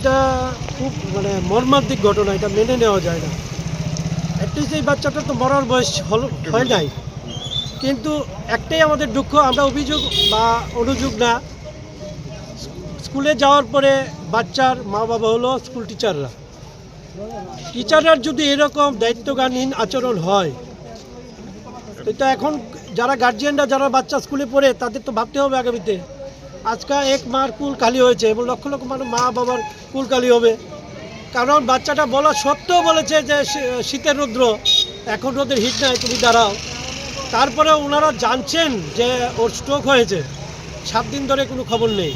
এটা খুব মানে মর্মান্তিক ঘটনা, এটা মেনে নেওয়া যায় না। অ্যাটলিস্ট এই বাচ্চাটা তো মরার বয়স হল হয় নাই। কিন্তু একটাই আমাদের দুঃখ, আমরা অভিযোগ বা অনুযোগ না। স্কুলে যাওয়ার পরে বাচ্চার মা বাবা হলো স্কুল টিচাররা। টিচাররা যদি এরকম দায়িত্বজ্ঞানহীন আচরণ হয়, এটা এখন যারা গার্জিয়ানরা যারা বাচ্চা স্কুলে পড়ে, তাদের তো ভাবতে হবে আগামীতে। আজকে এক মার কুল খালি হয়েছে এবং লক্ষ লক্ষ মানুষ মা বাবার কুল খালি হবে। কারণ বাচ্চাটা বলা সত্ত্বেও বলেছে যে শীতের রৌদ্র, এখন রোদের হিট নাই, তুমি দাঁড়াও। তারপরে ওনারা জানছেন যে ওর স্ট্রোক হয়েছে। সাত দিন ধরে কোনো খবর নেই।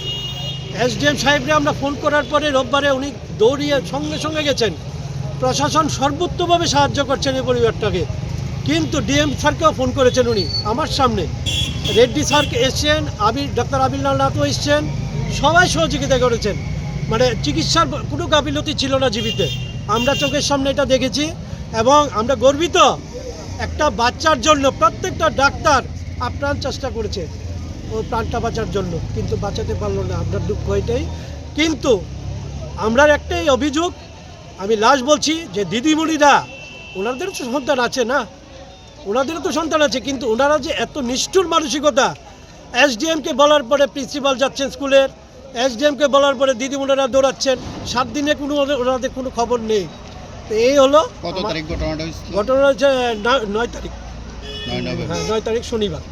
এসডিএম সাহেবরে আমরা ফোন করার পরে রোববারে উনি দৌড়িয়ে সঙ্গে সঙ্গে গেছেন। প্রশাসন সর্বোত্তভাবে সাহায্য করছেন এই পরিবারটাকে। কিন্তু ডিএম স্যারকেও ফোন করেছেন উনি, আমার সামনে। রেড্ডি স্যার এসছেন, আবির, ডাক্তার আবিরলাল নাথও এসছেন, সবাই সহযোগিতা করেছেন। মানে চিকিৎসার কোনো গাফিলতি ছিল না জীবিতে। আমরা চোখের সামনে এটা দেখেছি এবং আমরা গর্বিত একটা বাচ্চার জন্য প্রত্যেকটা ডাক্তার আপ্রাণ চেষ্টা করেছে ও প্রাণটা বাঁচার জন্য। কিন্তু বাঁচাতে পারল না আপনার দুঃখ এটাই। কিন্তু আমরা একটাই অভিযোগ, আমি লাস্ট বলছি যে দিদিমণিরা ওনাদেরও তো সন্তান আছে না? ওনাদেরও তো সন্তান আছে কিন্তু ওনারা যে এত নিষ্ঠুর মানসিকতা এসডিএমকে বলার পরে প্রিন্সিপাল যাচ্ছেন স্কুলের এসডিএমকে বলার পরে দিদিমণিরা দৌড়াচ্ছেন সাত দিনে কোনো ওনাদের কোনো খবর নেই। তো এই হলো কত তারিখ ঘটনাটা ঘটনা হচ্ছে নয়- নয় তারিখ। হ্যাঁ নয় তারিখ শনিবার।